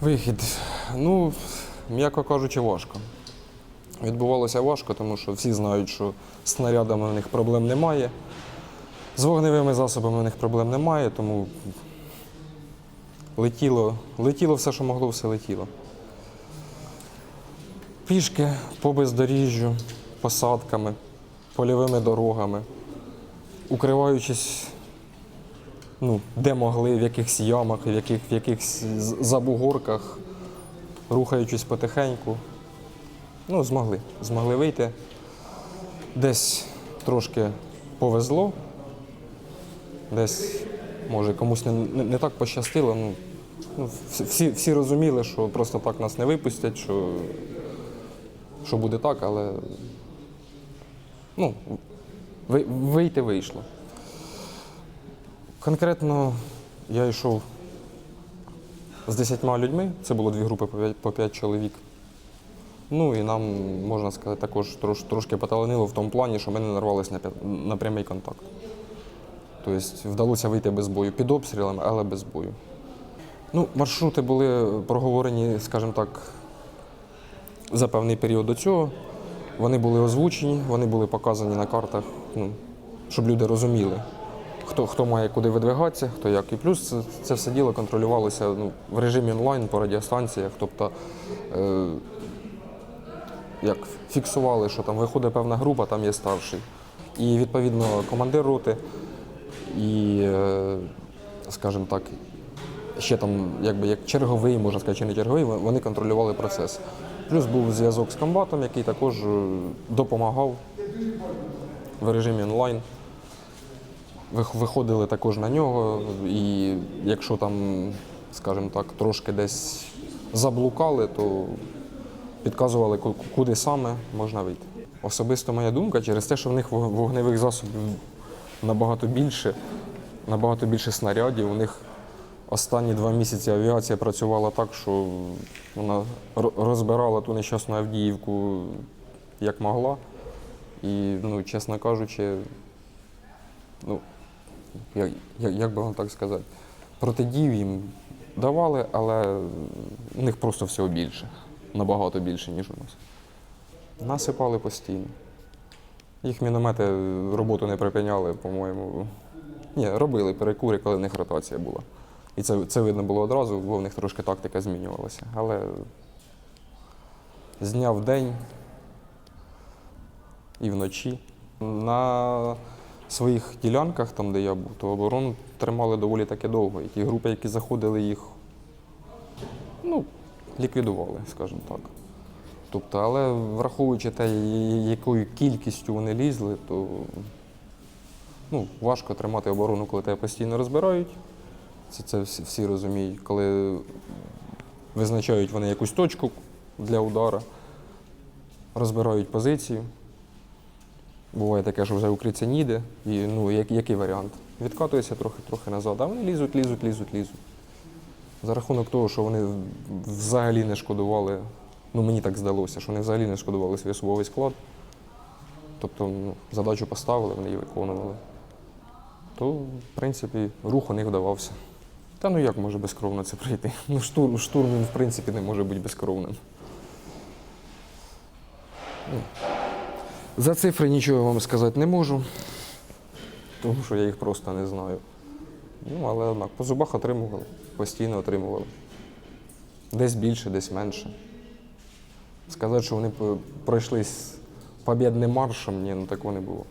Вихід. Ну, м'яко кажучи, важко. Відбувалося важко, тому що всі знають, що з снарядами в них проблем немає. З вогневими засобами в них проблем немає, тому летіло, летіло все, що могло, все летіло. Пішки по бездоріжжю, посадками, польовими дорогами, укриваючись ну, де могли, в якихось ямах, в, яких, в якихось забугорках, рухаючись потихеньку. Ну, змогли. Змогли вийти. Десь трошки повезло, десь, може, комусь не, не, не так пощастило. Ну, ну, всі- всі, розуміли, що просто так нас не випустять, що, що буде так, але ну, вийти вийшло. Конкретно я йшов з 10 людьми, це було дві групи по 5, чоловік. Ну і нам, можна сказати, також трош, трошки поталанило в тому плані, що ми не нарвалися на, на прямий контакт. Тобто вдалося вийти без бою під обстрілами, але без бою. Ну, маршрути були проговорені, скажімо так, за певний період до цього. Вони були озвучені, вони були показані на картах, ну, щоб люди розуміли, хто, хто має куди видвигатися, хто як. І плюс це, все діло контролювалося ну, в режимі онлайн по радіостанціях. Тобто, е, як фіксували, що там виходить певна група, там є старший. І відповідно командир роти і, е, скажімо так, ще там, якби як черговий, можна сказати, чи не черговий, вони контролювали процес. Плюс був зв'язок з комбатом, який також е, допомагав в режимі онлайн. Вих- Виходили також на нього, і якщо там, скажімо так, трошки десь заблукали, то підказували, куди саме можна вийти. Особисто моя думка, через те, що в них вогневих засобів набагато більше, набагато більше снарядів. У них останні два місяці авіація працювала так, що вона розбирала ту нещасну Авдіївку як могла. І, ну, чесно кажучи, ну, як, як, би вам так сказати, протидію їм давали, але у них просто всього більше, набагато більше, ніж у нас. Насипали постійно. Їх міномети роботу не припиняли, по-моєму. Ні, робили перекури, коли в них ротація була. І це, це видно було одразу, бо в них трошки тактика змінювалася. Але з дня в день і вночі. На своїх ділянках, там, де я був, то оборону тримали доволі таки довго. І ті групи, які заходили, їх ну, ліквідували, скажімо так. Тобто, але враховуючи те, якою кількістю вони лізли, то ну, важко тримати оборону, коли тебе постійно розбирають. Це, це всі, всі розуміють, коли визначають вони якусь точку для удара, розбирають позицію. Буває таке, що вже укритися ніде, і ну, як, який варіант? Відкатується трохи, трохи назад, а вони лізуть, лізуть, лізуть, лізуть. За рахунок того, що вони взагалі не шкодували, ну мені так здалося, що вони взагалі не шкодували свій особовий склад. Тобто ну, задачу поставили, вони її виконували. То, в принципі, рух у них вдавався. Та ну як може безкровно це пройти? Ну, штурм, штурм він, в принципі, не може бути безкровним. За цифри нічого вам сказати не можу, тому що я їх просто не знаю. Ну, але однак, по зубах отримували, постійно отримували. Десь більше, десь менше. Сказати, що вони пройшли з побєдним маршем, ні, ну такого не було.